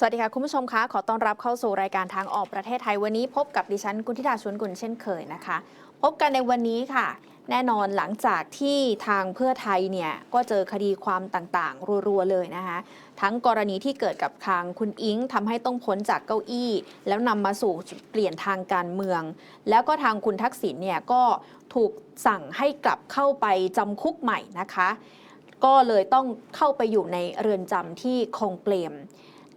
สวัสดีค่ะคุณผู้ชมคะขอต้อนรับเข้าสู่รายการทางออกประเทศไทยวันนี้ พบกับดิฉันกุณธิดาชวนกุลเช่นเคยนะคะ พบกันในวันนี้ค่ะ แน่นอนหลังจากที่ทางเพื่อไทยเนี่ยก็เจอคดีความต่างๆ รัวๆเลยนะคะทั้งกรณีที่เกิดกับทางคุณอิงทำให้ต้องพ้นจากเก้าอี้ แล้วนำมาสู่เปลี่ยนทางการเมือง แล้วก็ทางคุณทักษิณเนี่ยก็ถูกสั่งให้กลับเข้าไปจำคุกใหม่นะคะ ก็เลยต้องเข้าไปอยู่ในเรือนจำที่คงเปรม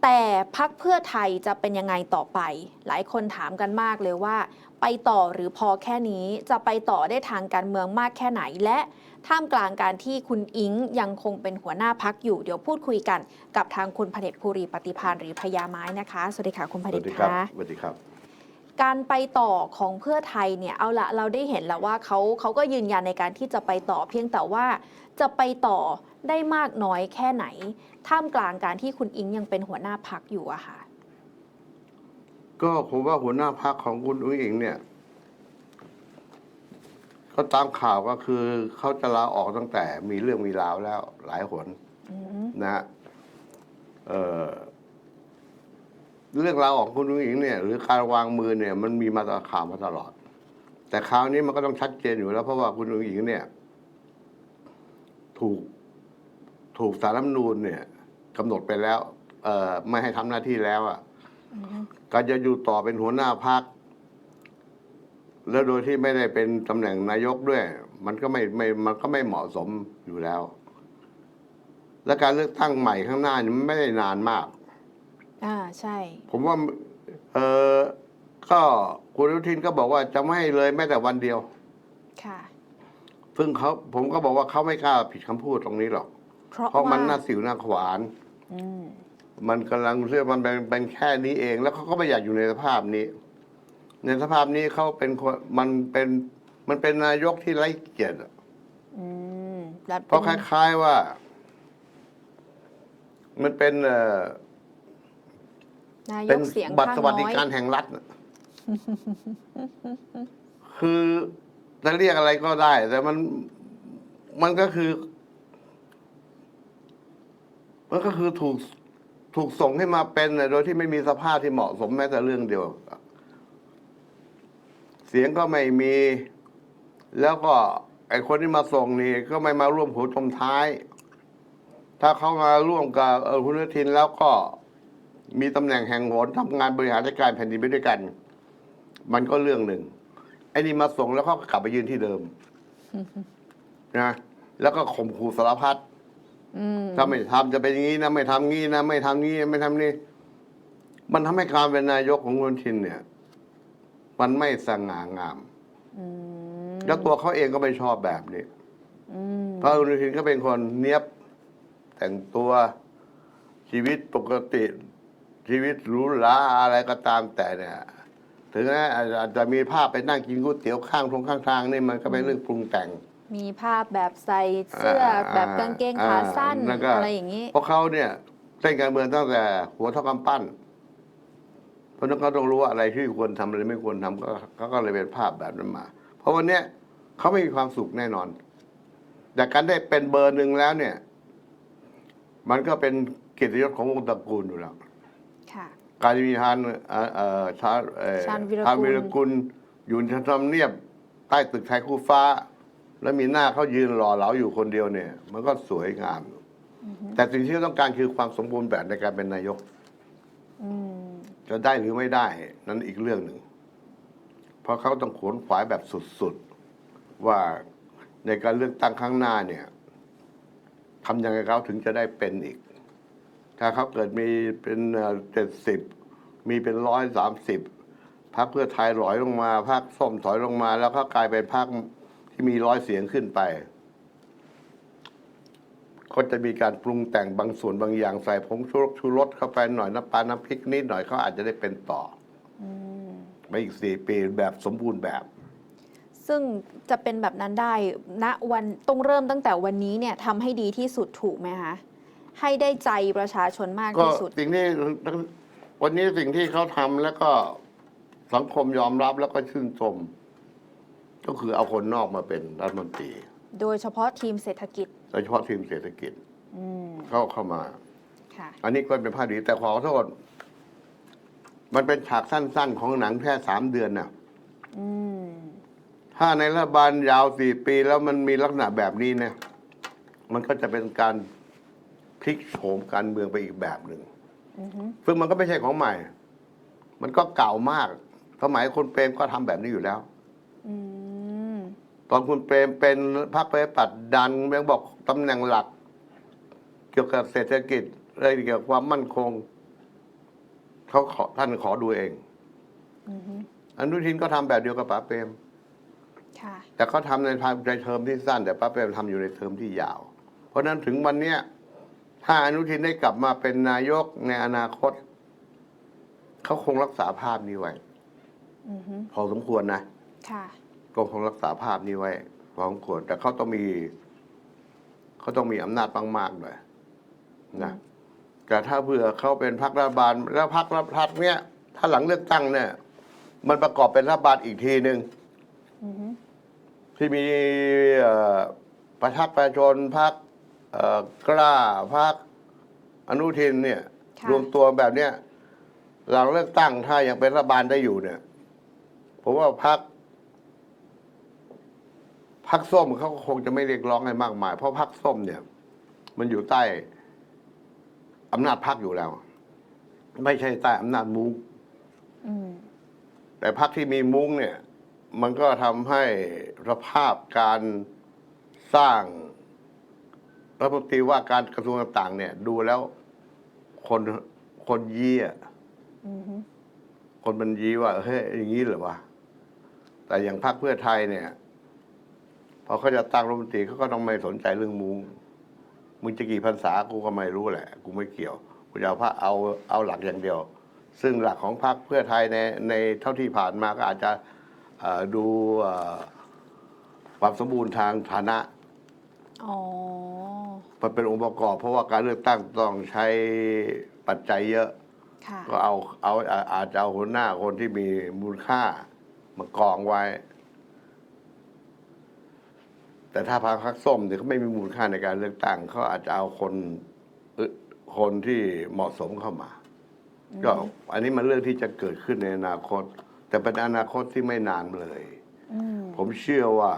แต่พักเพื่อไทยจะเป็นยังไงต่อไป หลายคนถามกันมากเลยว่า ไปต่อหรือพอแค่นี้จะไปต่อได้ทางการเมืองมากแค่ไหนและท่ามกลางการที่คุณอิงยังคงเป็นหัวหน้าพักอยู่ เดี๋ยวพูดคุยกันกับทางคุณพเดชภูริปฏิพานหรือพญาไม้นะคะ สวัสดีค่ะคุณพสเดวัชสดีครับคะสวัสดีครับ การไปต่อของเพื่อไทยเนี่ยเอาละเราได้เห็นแล้วว่าเขาเขาก็ยืนยันในการที่จะไปต่อเพียงแต่ว่าจะไปต่อได้มากน้อยแค่ไหน ท่ามกลางการที่คุณอิงยังเป็นหัวหน้าพักอยู่อะค่ะ ก็ผมว่าหัวหน้าพักของคุณอุ้งอิงเนี่ย ก็ตามข่าวก็คือเขาจะลาออกตั้งแต่มีเรื่องมีราวแล้ว หลายหนอืมนะฮะเอ่อเรื่องราวของคุณอุ้งอิงเนี่ยหรือการวางมือเนี่ยมันมีมาตลอดข่าวมาตลอด แต่คราวนี้มันก็ต้องชัดเจนอยู่แล้วเพราะว่าคุณอุ้งอิงเนี่ย ถูก ถูกสารรัฐธรรมนูญเนี่ยกำหนดไปแล้ว เอ่อไม่ให้ทำหน้าที่แล้วอะอืมการจะอยู่ต่อเป็นหัวหน้าพัก แล้วโดยที่ไม่ได้เป็นตำแหน่งนายกด้วย มันก็ไม่ไม่มันก็ไม่เหมาะสมอยู่แล้ว และการเลือกตั้งใหม่ข้างหน้านี่มันไม่ได้นานมาก อ่าใช่ ผมว่า เออก็คุณอนุทินก็บอกว่าจะไม่ให้เลยแม้แต่วันเดียว ค่ะ ซึ่งเขาผมก็บอกว่าเขาไม่กล้าผิดคำพูดตรงนี้หรอก เพราะเพราะว่ามันหน้าสิวหน้าขวาน อืมมันกำลังเรื่องมันเป็นเป็นแค่นี้เอง แล้วเขาก็ไม่อยากอยู่ในสภาพนี้ ในสภาพนี้เขาเป็นคนมันเป็นมันเป็นนายกที่ไร้เกียรติอะอืมแล้วเพราะคเป็นล้าย ๆว่า มันเป็นเอ่อนายเป็นกเสียงบัตรข้างสวัสดิน้อยการแห่งรัฐน่ะคือจะเรียกอะไรก็ได้ แต่มันมันก็คือ มันก็คือถูกถูกส่งให้มาเป็นน่ะโดยที่ไม่มีสภาพที่เหมาะสมแม้แต่เรื่องเดียว เสียงก็ไม่มี แล้วก็ ไอคนที่มาส่งนี่ ก็ไม่มาร่วมหัวชมท้าย ถ้าเขามาร่วมกับเออคุณอนุทินแล้วก็มีตำแหน่งแห่งหนทำงานบริหารราชการแผ่นดินไปด้วยกัน มันก็เรื่องหนึ่งไอ้นี่มาส่งแล้วเขาก็กลับไปยืนที่เดิมนะแล้วก็ข่มขู่สารพัด ถ้าไม่ทำจะเป็นอย่างนี้นะไม่ทำงี้นะไม่ทำงี้ไม่ทำนี่มันทำให้การเป็นนายกของคุณอนุทินเนี่ย มันไม่สง่างามอืมแล้วตัวเขาเองก็ไม่ชอบแบบนี้อืมเพราะคุณอนุทินก็เป็นคนเนี้ยบแต่งตัวชีวิตปกติ ชีวิตหรูหราอะไรก็ตามแต่เนี่ยถึงแม้อาจจะมีภาพไปนั่งกินก๋วยเตี๋ยวข้างทงข้างทางนี่มันก็เป็นเรื่องปรุงแต่ง มีภาพแบบใส่เสื้อแบบกางเกงขาสั้นอ่าแล้วก็อะไรอย่างนี้ เพราะเขาเนี่ยเล่นการเมืองตั้งแต่ หัวเท่ากำปั้น เพราะฉะนั้นเขาต้องรู้ว่าอะไรที่ควรทำอะไรไม่ควรทำก็เขาก็เลยเป็นภาพแบบนั้นมา เพราะวันเนี้ยเขาไม่มีความสุขแน่นอน แต่การได้เป็นเบอร์หนึ่งแล้วเนี่ย มันก็เป็นเกียรติยศของวงศ์ตระกูลอยู่แล้วค่ะการที่มีทานเอ่อเอ่อชาเอ่อชาญวีรกุลชาญวีรกุลอยู่ในทำเนียบใต้ตึกไทยคู่ฟ้า แล้วมีหน้าเขายืนหล่อเหลาอยู่คนเดียวเนี่ย มันก็สวยงาม แต่สิ่งที่เขาต้องการคือความสมบูรณ์แบบในการเป็นนายกอืมจะได้หรือไม่ได้นั้นอีกเรื่องหนึ่ง เพราะเขาต้องขวนขวายแบบสุดๆ ว่าในการเลือกตั้งครั้งหน้าเนี่ยทำยังไงเขาถึงจะได้เป็นอีก ถ้าเขาเกิดมีเป็นเจ็ดสิบมีเป็นร้อยสามสิบพรรคเพื่อไทยถอยลงมาพรรคส้มถอยลงมา แล้วก็กลายเป็นพรรค ที่มีร้อยเสียงขึ้นไปก็จะมีการปรุงแต่งบางส่วนบางอย่างใส่ผงชูรสชูรสเข้าไปหน่อยน้ำปลาน้ำพริกนิดหน่อยเขาอาจจะได้เป็นต่ออืมไปอีกสี่ปีแบบสมบูรณ์แบบ ซึ่งจะเป็นแบบนั้นได้ณวันต้องเริ่มตั้งแต่วันนี้เนี่ยทำให้ดีที่สุดถูกไหมคะให้ได้ใจประชาชนมากก็ที่สุดสิ่งที่วันนี้สิ่งที่เขาทำแล้วก็สังคมยอมรับแล้วก็ชื่นชม ก็คือเอาคนนอกมาเป็นรัฐมนตรี โดยเฉพาะทีมเศรษฐกิจ โดยเฉพาะทีมเศรษฐกิจอืมเข้าเข้ามา ค่ะ อันนี้ก็เป็นภาพดีแต่ขอโทษ มันเป็นฉากสั้น ๆ ของหนังแค่สามเดือนน่ะ อืม ถ้าในรัฐบาลยาวสี่ปีแล้วมันมีลักษณะแบบนี้เนี่ย มันก็จะเป็นการพลิกโฉมการเมืองไปอีกแบบหนึ่ง อือฮึซึ่งมันก็ไม่ใช่ของใหม่ มันก็เก่ามาก สมัยคุณเปรมก็ทำแบบนี้อยู่แล้ว อืม ตอนคุณเปรมเป็นพรรคประชาธิปัตย์ดันยังบอกตำแหน่งหลัก เกี่ยวกับเศรษฐกิจอะไรเกี่ยวกับความมั่นคงเขาขอท่านขอดูเองอือฮึอนุทินก็ทำแบบเดียวกับป๋าเปรมค่ะแต่เขาทำในภายในเทอมที่สั้น แต่ป้าเปรมทำอยู่ในเทอมที่ยาว เพราะฉะนั้นถึงวันเนี้ยถ้าอนุทินได้กลับมาเป็นนายกในอนาคต เขาคงรักษาภาพนี้ไว้อือฮึพอสมควรนะ ค่ะ ก็คงรักษาภาพนี้ไว้พอสมควรแต่เขาต้องมีเขาต้องมีอำนาจมากๆหน่อยนะแต่ถ้าเผื่อเขาเป็นพรรครัฐบาล แล้วพรรครัฐพรรคเนี้ย ถ้าหลังเลือกตั้งเนี่ย มันประกอบเป็นรัฐบาลอีกทีหนึ่งอือฮึที่มีเอ่อประชาประชาชนพักกล้าพักอนุทินเนี่ยค่ะรวมตัวแบบเนี้ยหลังเลือกตั้งถ้ายังเป็นรัฐบาลได้อยู่เนี่ยผมว่าพัก พักส้มเขาก็คงจะไม่เรียกร้องอะไรมากมาย เพราะพักส้มเนี่ย มันอยู่ใต้อำนาจพักอยู่แล้ว ไม่ใช่ใต้อำนาจมุ้งอืมแต่พักที่มีมุ้งเนี่ย มันก็ทำให้สภาพการสร้างรัฐมนตรีว่าการกระทรวงต่างๆ เนี่ย ดูแล้วคนคนยี้อะอือฮึคนมันยี้ว่าเฮ้ยอย่างนี้เหรอวะแต่อย่างพรรคเพื่อไทยเนี่ยพ อเขาจะตั้งรัฐมนตรีเขาก็ต้องไม่สนใจเรื่องมุ้งมึงจะกี่พรรษากูก็ไม่รู้แหละ กูไม่เกี่ยว กูจะเอาพระเอาเอาหลักอย่างเดียว ซึ่งหลักของพรรคเพื่อไทยในในเท่าที่ผ่านมาก็อาจจะเอ่อดูเอ่อความสมบูรณ์ทางฐานะอ๋อมันเป็นองค์ประกอบ เพราะว่าการเลือกตั้งต้องใช้ปัจจัยเยอะค่ะก็เอาเอาอาอาจจะเอาหัวหน้าคนที่มีมูลค่ามากองไว้ แต่ถ้าพรรคพักส้มเนี่ยเขาไม่มีมูลค่าในการเลือกตั้งเขาอาจจะเอาคนเอ่อคนที่เหมาะสมเข้ามา ก็อันนี้มันเรื่องที่จะเกิดขึ้นในอนาคต แต่เป็นอนาคตที่ไม่นานเลยอืมผมเชื่อว่า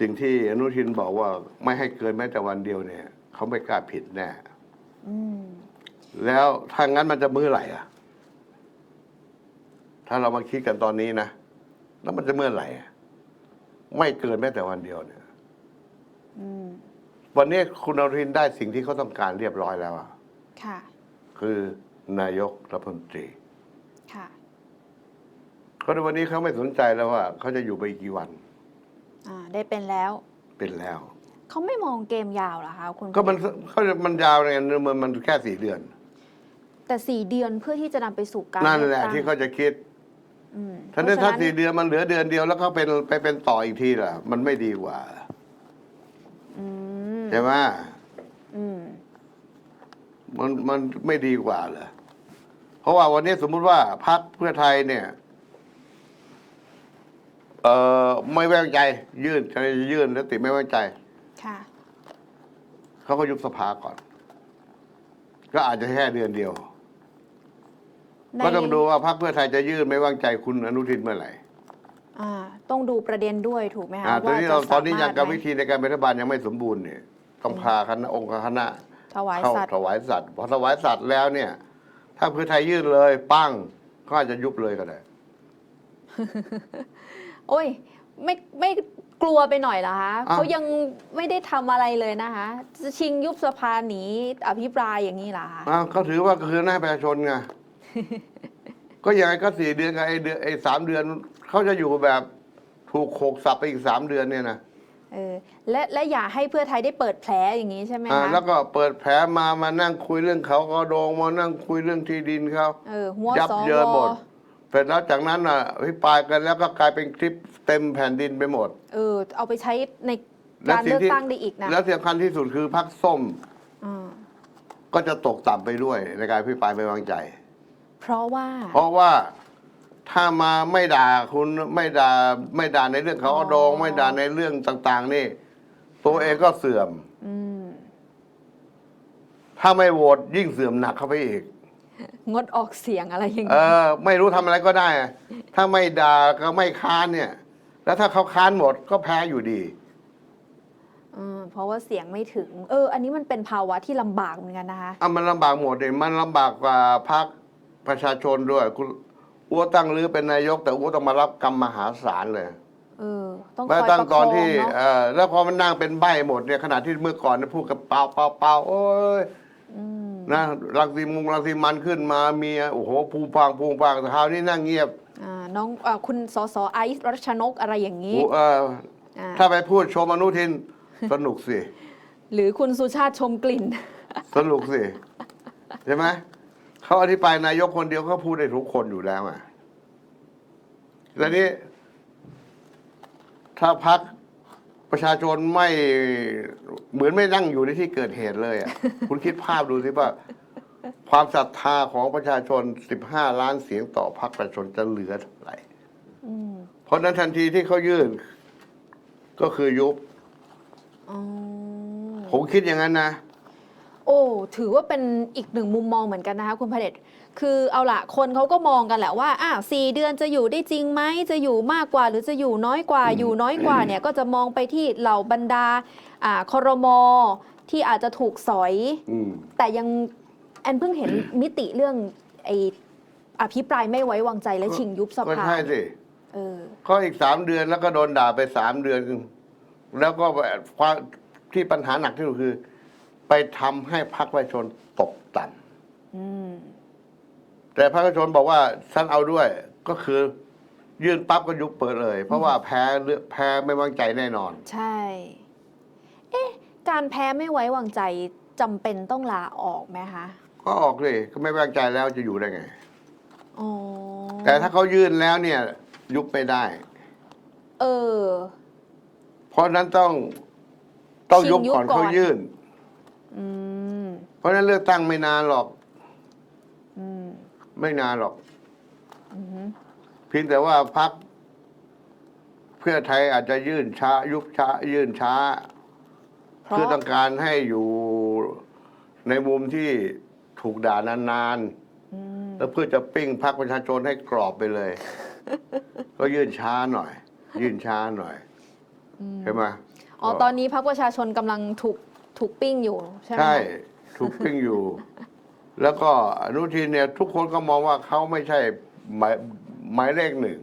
สิ่งที่อนุทินบอกว่าไม่ให้เกินแม้แต่วันเดียวเนี่ยเขาไม่กล้าผิดแน่อืมแล้วถ้างั้นมันจะเมื่อไหร่อะ ถ้าเรามาคิดกันตอนนี้นะ แล้วมันจะเมื่อไหร่อะ ไม่เกินแม้แต่วันเดียวเนี่ยอืมวันนี้คุณอนุทินได้สิ่งที่เขาต้องการเรียบร้อยแล้วอะค่ะ คือนายกรัฐมนตรี ค่ะเขาในวันนี้เขาไม่สนใจแล้วว่าเขาจะอยู่ไปอีกกี่วัน อ่า ได้เป็นแล้ว เป็นแล้ว เขาไม่มองเกมยาวเหรอคะคุณ ก็มันเขาจะมันยาวไงมันมันแค่สี่เดือน แต่สี่เดือนเพื่อที่จะนำไปสู่การนั่นแหละเอกตั้งที่เขาจะคิด อืมถ้าได้เพถ้าระฉะสี่เดือนมันเหลือเดือนเดียวแล้วเขาเป็นไปเป็นต่ออีกทีล่ะ มันไม่ดีกว่าอืมใช่ไหมอืมมันมันไม่ดีกว่าเหรอเพราะว่าวันนี้สมมุติว่าพรรคเพื่อไทยเนี่ย เอ่อไม่ไว้วางใจ ยื่นจะยื่นแล้วติไม่ไว้วางใจ ค่ะเขาก็ยุบสภาก่อน ก็อาจจะแค่เดือนเดียว ในก็ต้องดูว่าพรรคเพื่อไทยจะยื่นไม่ไว้วางใจคุณอนุทินเมื่อไหร่อ่าต้องดูประเด็นด้วยถูกไหมคะอ่าตอนนี้เราจะตอนนี้ยังกรรมสาวิถไหธีในการเป็นรัฐบาลยังไม่สมบูรณ์เนี่ยต้องพาคณะองค์คณะถวายเข้าสัตว์ถวายสัตว์พอถวายสัตว์แล้วเนี่ย ถ้าเพื่อไทยยื่นเลยปั้งก็อาจจะยุบเลยก็ได้ โอ้ย ไม่ไม่กลัวไปหน่อยเหรอคะอ้าวเขายังไม่ได้ทำอะไรเลยนะคะจะชิงยุบสภาหนีอภิปรายอย่างนี้เหรอคะอ้าวเขาถือว่าคือหน้าประชาชนไง ก็ยังไงก็สี่เดือนกับไอ้เดือนไอ้สามเดือนเขาจะอยู่แบบถูกโขกสับไปอีกสามเดือนเนี่ยนะเออและและอย่าให้เพื่อไทยได้เปิดแผลอย่างนี้ใช่ไหมอ่าคะแล้วก็เปิดแผลมามานั่งคุยเรื่องเขากระโดงมานั่งคุยเรื่องที่ดินเขา เออหัวยับสวเยินหมดเสร็จแล้วจากนั้นอะพิปรายกันแล้วก็กลายเป็นคลิปเต็มแผ่นดินไปหมด เออเอาไปใช้ในและการสิ่เลือกที่ตั้งได้อีกนะแล้วที่สำคัญที่สุดคือพรรคส้มอ่า ก็จะตกต่ำไปด้วยในการพิปรายไม่วางใจ เพราะว่า เพราะว่าถ้ามาไม่ด่าคุณไม่ด่าไม่ด่าในเรื่องเขาอ๋อ ดองไม่ด่าในเรื่องต่าง ๆ นี่ ตัวเองก็เสื่อม อืมถ้าไม่โหวตยิ่งเสื่อมหนักเข้าไปอีก งดออกเสียงอะไรอย่างเอนี้อไม่รู้ทำอะไรก็ได้อะถ้าไม่ด่าก็ไม่ค้านเนี่ย แล้วถ้าเขาค้านหมดก็แพ้อยู่ดี มเพราะว่าเสียงไม่ถึง เออ อันนี้มันเป็นภาวะที่ลำบากเหมือนกันนะคะ อะมันลำบากหมดเลยมันลำบากกว่าพรรค ประชาชนด้วย คุณอ้วตั้งรื้อเป็นนายก แต่อ้วต้องมารับกรรมมหาศาลเลยเออต้องคแม้อยตั้งประตคออนงที่เนาะเออแล้วพอมันนั่งเป็นใบหมดเนี่ยขณะที่เมื่อก่อนเนี่ยพูดกับเปล่าเปล่าเปล่าโอ้ย อืมนะรังสีมุงรังสีมันขึ้นมามีโอ้โหพูฟังพูฟังแต่คราวนี้นั่งเงียบอ่าน้องอาคุณสสไอซ์รัชนกอะไรอย่างนี้โอ้เอออ่าถ้าไปพูดชมอนุทิน สนุกสิ หรือคุณสุชาติชมกลิ่น สนุกสิ ใช่ไหม เขาอธิบายนายกคนเดียวก็พูดได้ทุกคนอยู่แล้วอะแล้วนี้ ถ้าพักประชาชนไม่เหมือนไม่นั่งอยู่ในที่เกิดเหตุเลยอะ คุณคิดภาพดูสิว่า ความศรัทธาของประชาชน 15 ล้านเสียงต่อพรรคประชาชนจะเหลือเท่าไหร่อืมเพราะฉะนั้นทันทีที่เขายื่น ก็คือยุบอ๋อผมคิดอย่างนั้นนะ โอ้ถือว่าเป็นอีกหนึ่งมุมมองเหมือนกันนะคะคุณพระเดชคือเอาละคนเขาก็มองกันแหละว่าอะสี่เดือนจะอยู่ได้จริงไหมจะอยู่มากกว่า หรือจะอยู่น้อยกว่า อยู่น้อยกว่าเนี่ยก็จะมองไปที่เหล่าบรรดาอ่าคอรมอที่อาจจะถูกสอยอืมแต่ยังแอนเพิ่งเห็นมิติเรื่องไออภิปรายไม่ไว้วางใจและชิงยุบสก็ภาใช่สิเออ ก็อีกสามเดือนแล้วก็โดนด่าไปสามเดือน แล้วก็ความที่ปัญหาหนักที่สุดคือ ไปทำให้พรรคประชาชนตกต่อืมำแต่พรรคประชาชนบอกว่าฉันเอาด้วยก็คือยื่นปั๊บก็ยุบเปิดเลย เพราะว่าแพ้เลือกแพ้ไม่วางใจแน่นอน ใช่ เอ๊ะ การแพ้ไม่ไว้วางใจจำเป็นต้องลาออกไหมคะ ก็ออกเลยก็ไม่วางใจแล้วจะอยู่ได้ไงอ๋อแต่ถ้าเขายื่นแล้วเนี่ย ยุบไม่ได้ เออ เพราะฉะนั้นต้องต้องยุบชิงยุบก่อนก่อนเขายื่น อืมเพราะฉะนั้นเลือกตั้งไม่นานหรอก อืมไม่นานหรอก อืมเพียงแต่ว่าพักเพื่อไทยอาจจะยื่นช้า ยุบช้า ยื่นช้า เพราะเพื่อต้องการให้อยู่ในมุมที่ถูกด่านานอืมๆ แล้วเพื่อจะปิ้งพักประชาชนให้กรอบไปเลย ก็ยื่นช้าหน่อย ยื่นช้าหน่อยใช่ไหมอ๋อตอนนี้พรรคประชาชนกำลังถูก ถูกปิ้งอยู่ใช่ไหมใช่คะถูกปิ้งอยู่ แล้วก็อนุทินเนี่ย ทุกคนก็มองว่าเขาไม่ใช่หมายหมายเลขหนึ่ง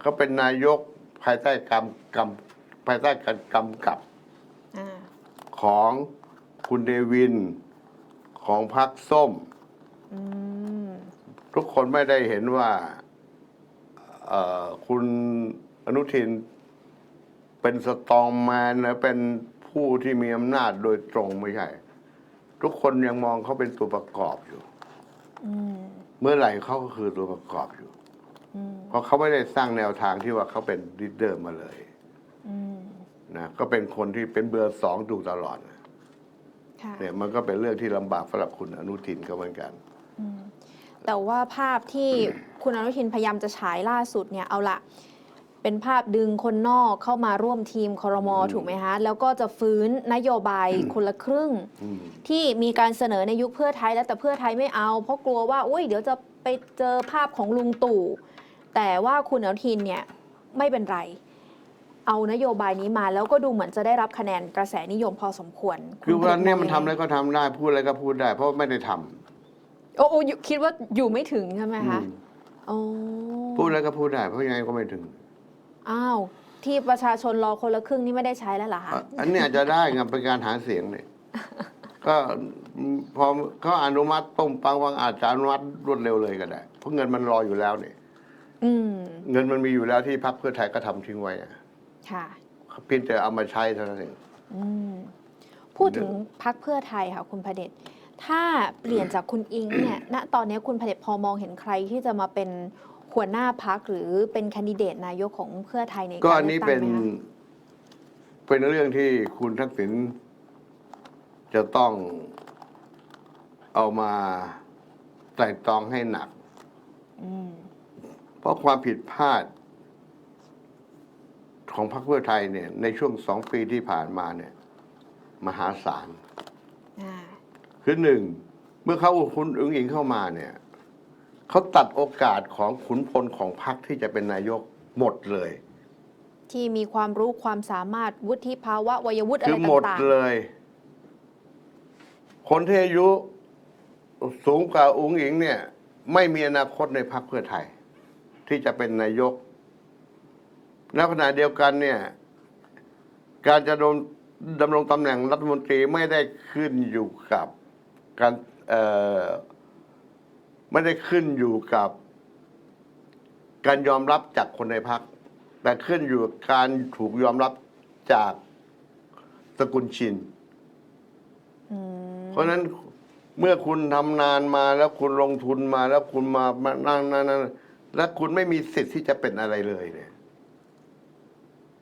เขาเป็นนายกภายใต้กำกำภายใต้การกำกับอ่าของคุณเดวินของพรรคส้ม อืมทุกคนไม่ได้เห็นว่าเอ่อคุณอนุทินเป็นสตรองแมนนะเป็น ผู้ที่มีอำนาจโดยตรงไม่ใช่ ทุกคนยังมองเขาเป็นตัวประกอบอยู่อืมเมื่อไหร่เขาก็คือตัวประกอบอยู่อืมเพราะเขาไม่ได้สร้างแนวทางที่ว่าเขาเป็นลีดเดอร์มาเลยอืมนะก็เป็นคนที่เป็นเบอร์สองดูตลอดนะค่ะเนี่ยมันก็เป็นเรื่องที่ลำบากสำหรับคุณอนุทินก็เหมือนกันอืมแต่ว่าภาพที่คุณอนุทินพยายามจะฉายล่าสุดเนี่ยเอาละ เป็นภาพดึงคนนอกเข้ามาร่วมทีมคอรมออืมถูกไหมฮะ แล้วก็จะฟื้นนโยบายคนละครึ่งอืมที่มีการเสนอในยุคเพื่อไทยแล้วแต่เพื่อไทยไม่เอา เพราะกลัวว่าอุ้ยเดี๋ยวจะไปเจอภาพของลุงตู่ แต่ว่าคุณอนุทินเนี่ยไม่เป็นไร เอานโยบายนี้มาแล้วก็ดูเหมือนจะได้รับคะแนนกระแสนิยมพอสมควรคือวันเนี้ยมันทำอะอะไรก็ทำได้พูดอะไรก็พูดได้ เพราะไม่ได้ทำโอ้โอ้อยู่คิดว่าอยู่ไม่ถึงใช่ไหมคะอืมโอ้พูดอะไรก็พูดได้เพราะยังไงก็ไม่ถึง อ้าว ที่ประชาชนรอคนละครึ่งนี่ไม่ได้ใช้แล้วเหรอคะ อะอันเนี้ยจะได้ไงเป็นการหาเสียงเนี่ย ก็พอเขาอนุมัติต้มปังวังอาจจะอนุมัติรวดเร็วเลยก็ได้ เพราะเงินมันรออยู่แล้วเนี่ยอืม เงินมันมีอยู่แล้วที่พรรคเพื่อไทยก็ทำทิ้งไว้อะค่ะ เพียงแต่เอามาใช้เท่านั้นเองอืม พูดถึงพักเพื่อไทยค่ะ คุณพเดชถ้าเปลี่ยนจากคุณอิงเนี่ย ณ ตอนนี้คุณพเดชพอมองเห็นใครที่จะมาเป็น หัวหน้าพักหรือเป็นแคนดิเดตนายกของเพื่อไทยในก็การอันเลืนี้อกตั้เป็งนไหมคะเป็นเรื่องที่คุณทักษิณจะต้องเอามาไตร่ตรองให้หนักอืมเพราะความผิดพลาด ของพรรคเพื่อไทยเนี่ย ในช่วงสองปีที่ผ่านมาเนี่ย มหาศาลอ่าคือหนึ่ง เมื่อเขาคุณอึงอิงเข้ามาเนี่ย เขาตัดโอกาสของขุนพลของพรรคที่จะเป็นนายกหมดเลย ที่มีความรู้ความสามารถวุฒิภาวะวัยวุฒิอะคืไรอหมดต่างเลย คนที่อายุสูงกว่าอุงอิงเนี่ย ไม่มีอนาคตในพรรคเพื่อไทย ที่จะเป็นนายกในขณะเดียวกันเนี่ย การจะดำดำรงตำแหน่งรัฐมนตรีไม่ได้ขึ้นอยู่กับการเอ่อ ไม่ได้ขึ้นอยู่กับ การยอมรับจากคนในพรรคแต่ขึ้นอยู่กับการถูกยอมรับจากสกุลชินๆอืมเพราะฉะนั้นเมื่อคุณทำนานมาแล้วคุณลงทุนมาแล้วคุณมามานั่งนั่งนั่งแล้วคุณไม่มีสิทธิ์ที่จะเป็นอะไรเลยเนี่ย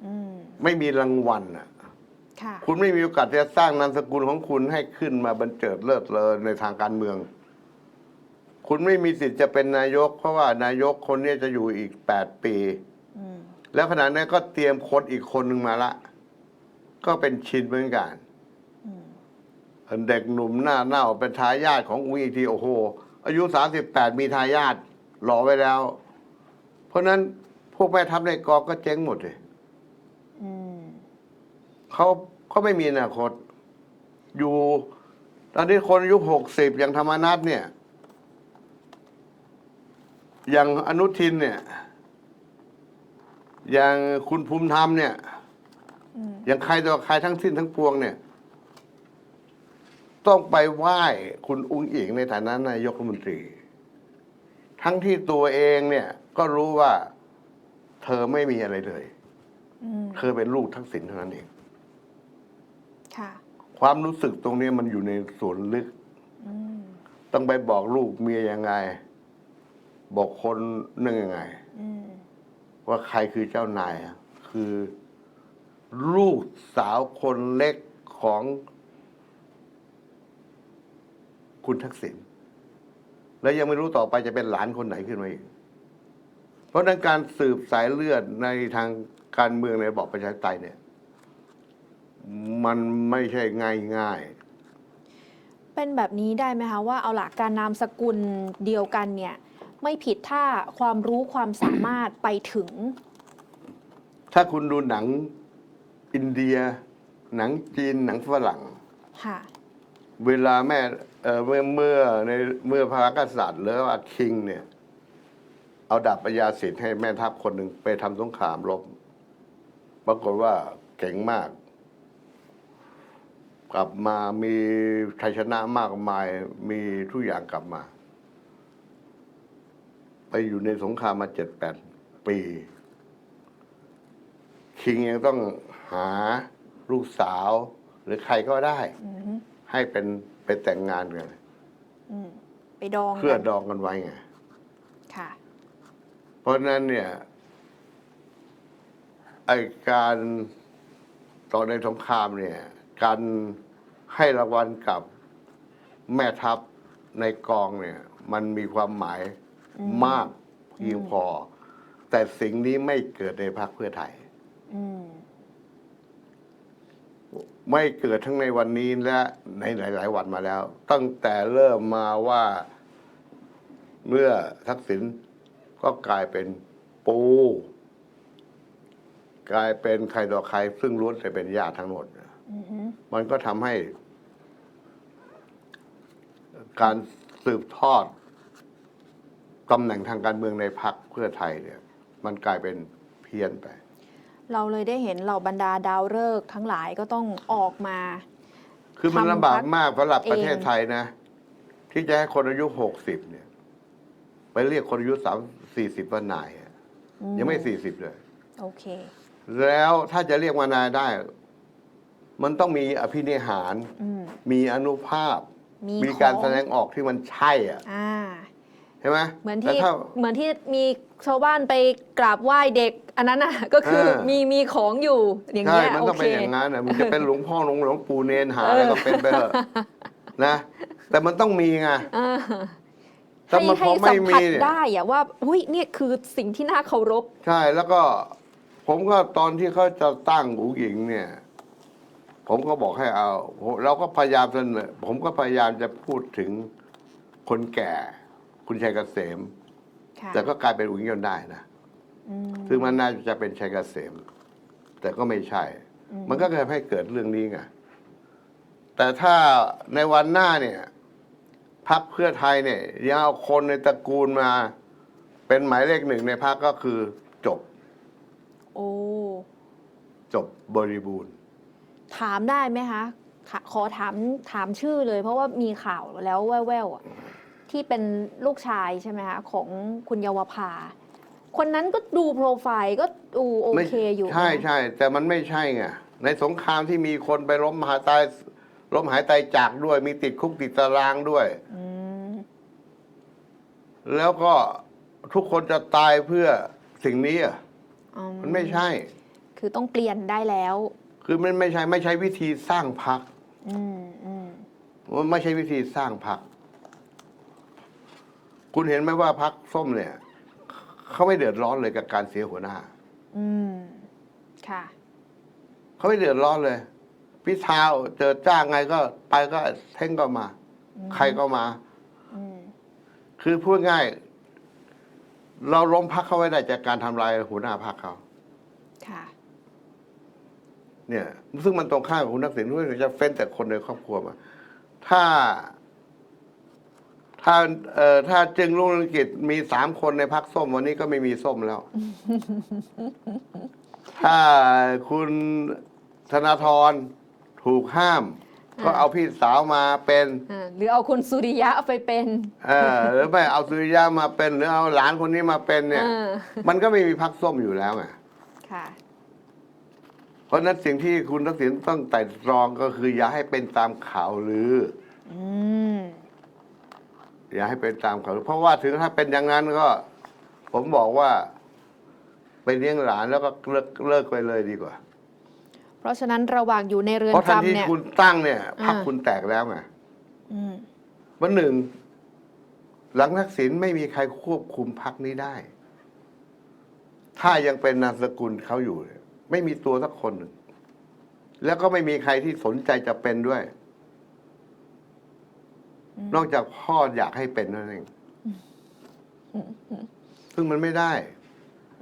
อืมไม่มีรางวัลอะ ค่ะ คุณไม่มีโอกาสที่จะสร้างนามสกุลของคุณให้ขึ้นมาบรรเจิดเลิศเลอในทางการเมือง คุณไม่มีสิทธิ์จะเป็นนายก เพราะว่านายกคนเนี้จะอยู่อีกแปดปี อืมแล้วขณะนั้นก็เตรียมคนอีกคนหนึ่งมาละ ก็เป็นชินเหมือนกัน อืมเด็กหนุ่มหน้าเน่าเป็นทายาทของอุ้งอิงทีโอ้โห อายุสามสิบแปดมีทายาทหล่อไว้แล้ว เพราะฉะนั้นพวกแม่ทัพในกองก็เจ๊งหมดเลยอืมเขาเขาไม่มีอนาคต อยู่ ตอนนี้คนอายุหกสิบอย่างธรรมนัฐเนี่ย อย่างอนุทินเนี่ย อย่างคุณภูมิธรรมเนี่ยอืมอย่างใครตัวใครทั้งสิ้นทั้งปวงเนี่ย ต้องไปไหว้คุณอุ้งอิงในฐานะนายกรัฐมนตรี ทั้งที่ตัวเองเนี่ย ก็รู้ว่าเธอไม่มีอะไรเลยอืมเธอเป็นลูกทักษิณเท่านั้นเองค่ะความรู้สึกตรงนี้มันอยู่ในส่วนลึกอืมต้องไปบอกลูกเมียยังไง บอกคนนึงยังไงอืมว่าใครคือเจ้านายอะคือ ลูกสาวคนเล็กของ คุณทักษิณแล้วยังไม่รู้ต่อไปจะเป็นหลานคนไหนขึ้นมาอีก เพราะฉะนั้นการสืบสายเลือดในทางการเมืองในระบอบประชาธิปไตยเนี่ย มันไม่ใช่ง่ายง่ายๆเป็นแบบนี้ได้ไหมคะว่าเอาหลักการนามสกุลเดียวกันเนี่ย ไม่ผิดถ้าความรู้ความสามารถไปถึง ถ้าคุณดูหนังอินเดีย หนังจีนหนังฝรั่ง ค่ะ เวลาแม่เอ่อเมื่อเมื่อในเมื่อพระกษัตริย์หรือว่าคิงเนี่ย เอาดาบปัญญาสิทธิ์ให้แม่ทัพคนหนึ่งไปทำสงครามรบปรากฏว่าเก่งมาก กลับมามีชัยชนะมากมายมีทุกอย่างกลับมา ไปอยู่ในสงครามมาเจ็ดแปดปี คิงยังต้องหาลูกสาว หรือใครก็ได้ อืมให้เป็นไปแต่งงานกันอืมไปดองเพื่อกันดองกันไว้ไง ค่ะ เพราะฉะนั้นเนี่ยไอการต่อในสงครามเนี่ย การให้รางวัลกับแม่ทัพในกองเนี่ย มันมีความหมายอื มมากเพียงพอ แต่สิ่งนี้ไม่เกิดในพรรคเพื่อไทยอืมไม่เกิดทั้งในวันนี้และในหลาย ๆ วันมาแล้ว ตั้งแต่เริ่มมาว่าเมื่อทักษิณก็กลายเป็นปู กลายเป็นใครต่อใคร ซึ่งล้วนแต่เป็นญาติทั้งหมดอืมฮึมันก็ทำให้ การสืบทอด ตำแหน่งทางการเมืองในพรรคเพื่อไทยเนี่ยมันกลายเป็นเพี้ยนไป เราเลยได้เห็นเหล่าบรรดาดาวฤกษ์ทั้งหลายก็ต้องออกมา คือมันทำลำบากพรรคมากสำหรับเองประเทศไทยนะ ที่จะให้คนอายุหกสิบเนี่ย ไปเรียกคนอายุสามสี่สิบว่านายอะอืยังไม่สี่สิบเลยโอเค แล้วถ้าจะเรียกว่านายได้ มันต้องมีอภินิหารอืมมีอนุภาพ มีมีการของแสดงออกที่มันใช่อะอ่า ใช่ไหมเหมือนแต่ที่ถ้า เหมือนที่มีชาวบ้านไปกราบไหว้เด็ก อันนั้นน่ะ ก็คือเออ มีมีของอยู่อย่างใช่ เงี้ยมันโอต้องเค เป็นอย่างนั้นอะมันจะเป็นหลวงพ่อหลวงหลวงปู่เนนหาเอออะไรก็เป็นไปเถอะนะ แต่มันต้องมีไง เออแต่ให้มันพให้อสัไม่มมีผัสเนี่ย ได้อะว่าอุ้ยเนี่ยคือสิ่งที่น่าเคารพ ใช่แล้วก็ ผมก็ตอนที่เขาจะตั้งอูหญิงเนี่ย ผมก็บอกให้เอาผมเราก็พยายามเสนอผมก็พยายามจะพูดถึงคนแก่ คุณชัยเกษม ค่ะแต่ก็กลายเป็นอูหญิงจนได้นะ อืมซึ่งมันน่าจะเป็นชัยเกษม แต่ก็ไม่ใช่ อืมมันก็เลยให้เกิดเรื่องนี้ไง แต่ถ้าในวันหน้าเนี่ยพักเพื่อไทยเนี่ยยังเอาคนในตระกูลมา เป็นหมายเลขหนึ่งในพักก็คือจบโอ้จบบริบูรณ์ ถามได้ไหมคะขขอถามถามชื่อเลย เพราะว่ามีข่าวแล้วแว่วๆอะ ที่เป็นลูกชายใช่ไหมคะของคุณเยาวภา คนนั้นก็ดูโปรไฟล์ก็ดูโอไม่เคอยู่นะใช่ใช่แต่มันไม่ใช่ไงในสงครามที่มีคนไปล้มหายตายล้มหายตายจากด้วย มีติดคุกติดตารางด้วย อืมแล้วก็ทุกคนจะตายเพื่อสิ่งนี้อะอืมันไม่ใช่ คือต้องเปลี่ยนได้แล้ว คือมันไม่ใช่ไม่ใช่วิธีสร้างพรรคอืมอืม มันไม่ใช่วิธีสร้างพรรค คุณเห็นไหมว่าพรรคส้มเนี่ยเขาไม่เดือดร้อนเลยกับการเสียหัวหน้า อืม ค่ะ เขาไม่เดือดร้อนเลย พิธาเจอจ้างไงก็ไปก็เท่งก็มาอืมใครก็มา อืม คือพูดง่าย เราล้มพักเขาไว้ได้จากการทำลายหัวหน้าพักเขา ค่ะ เนี่ย ซึ่งมันตรงข้ามกับคุณทักษิณด้วยจะเฟ้นแต่คนในครอบครัวมา ถ้า ถ้าเอ่อถ้าจึงรุ่งเรืองกิจมีสามคนในพักส้มวันนี้ก็ไม่มีส้มแล้ว ถ้าคุณธนาธรถูกห้าม ก็อ่าเอาพี่สาวมาเป็นอ่าหรือเอาคุณสุริยะไปเป็นเออหรือไม่เอาสุริยะมาเป็นหรือเอาหลานคนนี้มาเป็นเนี่ยเออมันก็ไม่มีพักส้มอยู่แล้วไง ค่ะ เพราะฉะนั้นสิ่งที่คุณทักษิณต้องไต่ตรองก็คืออย่าให้เป็นตามข่าวลือ อืม อย่าให้เป็นตามข่าวลือเพราะว่าถึงถ้าเป็นอย่างนั้นก็ ผมบอกว่าไปเลี้ยงหลานแล้วก็เลิกเลิกไปเลยดีกว่า เพราะฉะนั้นระหว่างอยู่ในเรือนเพราะทันทีจำเนี่ย คุณตั้งเนี่ยพักอ่า คุณแตกแล้วไงอืมวันหนึ่ง หลังทักษิณไม่มีใครควบคุมพักนี้ได้ ถ้ายังเป็นนามสกุลเขาอยู่เนี่ยไม่มีตัวสักคนหนึ่งแล้วก็ไม่มีใครที่สนใจจะเป็นด้วยอืม นอกจากพ่ออยากให้เป็นนั่นเองซึ่งมันไม่ได้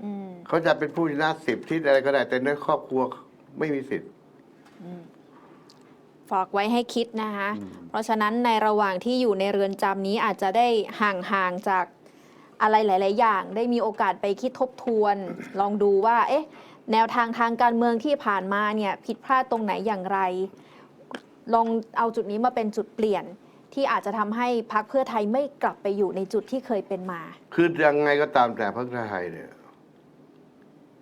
อืมเขาจะเป็นผู้ชนะสิบที่อะไรก็ได้ แต่ในครอบครัวไม่มีสิทธิ์ฝากไว้ให้คิดนะคะอืมเพราะฉะนั้นในระหว่างที่อยู่ในเรือนจำนี้อาจจะได้ห่างๆจากอะไรหลาย ๆ อย่าง ได้มีโอกาสไปคิดทบทวน ลองดูว่า เอ๊ะ แนวทางทางการเมืองที่ผ่านมาเนี่ย ผิดพลาดตรงไหนอย่างไร ลองเอาจุดนี้มาเป็นจุดเปลี่ยน ที่อาจจะทำให้พรรคเพื่อไทยไม่กลับไปอยู่ในจุดที่เคยเป็นมา คือยังไงก็ตามแต่พรรคไทยเนี่ย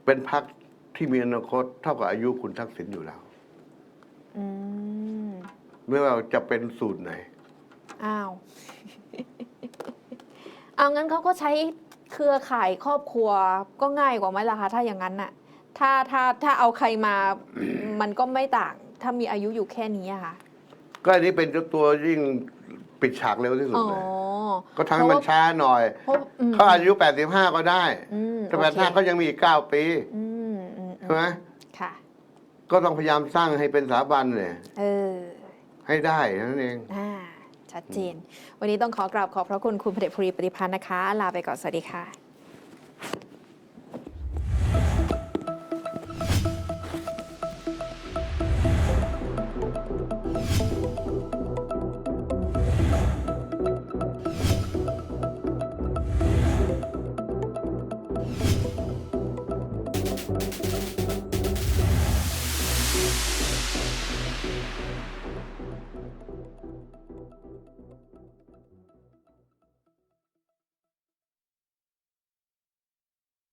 เป็นพรรคที่มีอนาคตเท่ากับอายุคุณทักษิณอยู่แล้วอืมไม่ว่าจะเป็นสูตรไหน อ้าว เอางั้นเขาก็ใช้เครือข่ายครอบครัวก็ง่ายกว่าไหมล่ะคะถ้าอย่างนั้นน่ะ ถ้าถ้าถ้าเอาใครมา มันก็ไม่ต่าง ถ้ามีอายุอยู่แค่นี้อะค่ะก็อันนี้เป็นตัวยิ่ง ปิดฉากเร็วที่สุดอ๋อ เลย ก็ทำให้มันช้าหน่อย เพราะอืมเขาอายุ 85 ก็ได้อืมแต่โอเค85เขายังมีอีก 9 ปีอืมอืมใช่ไหมค่ะ ก็ต้องพยายามสร้างให้เป็นสถาบันเนี่ยเออ ให้ได้นั่นเอง อ่า ชัดเจน วันนี้ต้องขอกราบขอบพระคุณคุณพระเดชภูริปฏิพันธ์นะคะ ลาไปก่อน สวัสดีค่ะ うん。